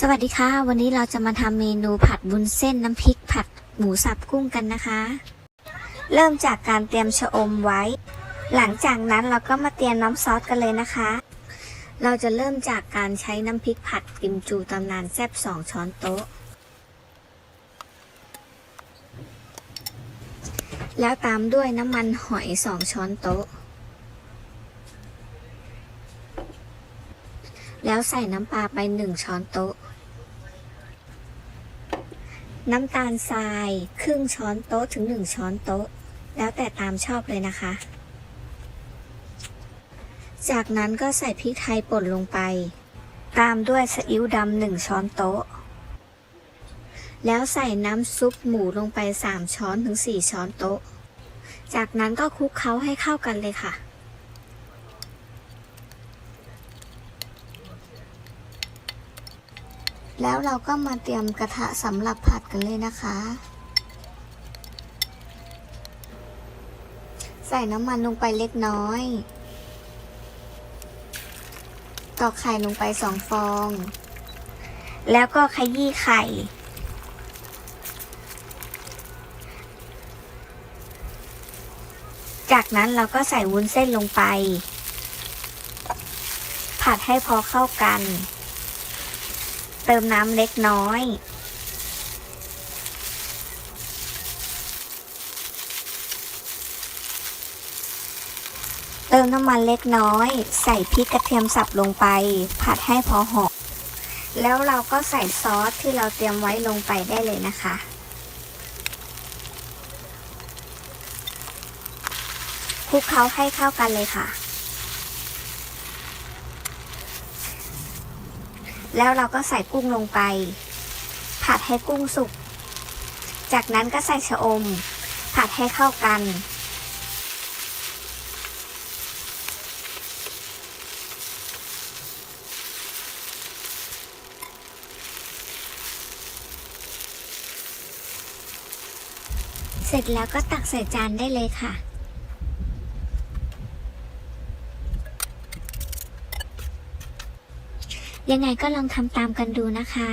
สวัสดีค่ะ วันนี้เราจะมาทำเมนูผัดวุ้นเส้นน้ำพริกผัดหมูสับกุ้งกันนะคะ เริ่มจากการเตรียมชะอมไว้ หลังจากนั้นเราก็มาเตรียมน้ำซอสกันเลยนะคะ เราจะเริ่มจากการใช้น้ำพริกผัดกิมจูตำนานแซ่บ2 ช้อนโต๊ะ แล้วตามด้วยน้ำมันหอย 2 ช้อนโต๊ะ แล้วใส่น้ำปลาไป1ช้อนโต๊ะ น้ำตาลทรายครึ่งช้อนโต๊ะถึง1ช้อนโต๊ะ แล้วแต่ตามชอบเลยนะคะ จากนั้นก็ใส่พริกไทยป่นลงไป ตามด้วยซีอิ๊วดำหนึ่งช้อนโต๊ะ แล้วใส่น้ำซุปหมูลงไป 3 ช้อนถึง 4 ช้อนโต๊ะ จากนั้นก็คลุกเคล้าให้เข้ากันเลยค่ะ แล้วเราก็มาเตรียมกระทะสำหรับผัดกันเลยนะคะ ใส่น้ำมันลงไปเล็กน้อย ตอกไข่ลงไปสองฟอง แล้วก็ขยี้ไข่ จากนั้นเราก็ใส่วุ้นเส้นลงไป ผัดให้พอเข้ากัน เติมน้ำเล็กน้อย เติมน้ำมันเล็กน้อย ใส่พริกกระเทียมสับลงไป ผัดให้พอหอมแล้วเราก็ใส่ซอสที่เราเตรียมไว้ลงไปได้เลยนะคะ คลุกเคล้าให้เข้ากันเลยค่ะ แล้วเราก็ใส่กุ้งลงไป ผัดให้กุ้งสุก จากนั้นก็ใส่ชะอม ผัดให้เข้ากัน เสร็จแล้วก็ตักใส่จานได้เลยค่ะ ยังไงก็ลองทำตามกันดูนะคะ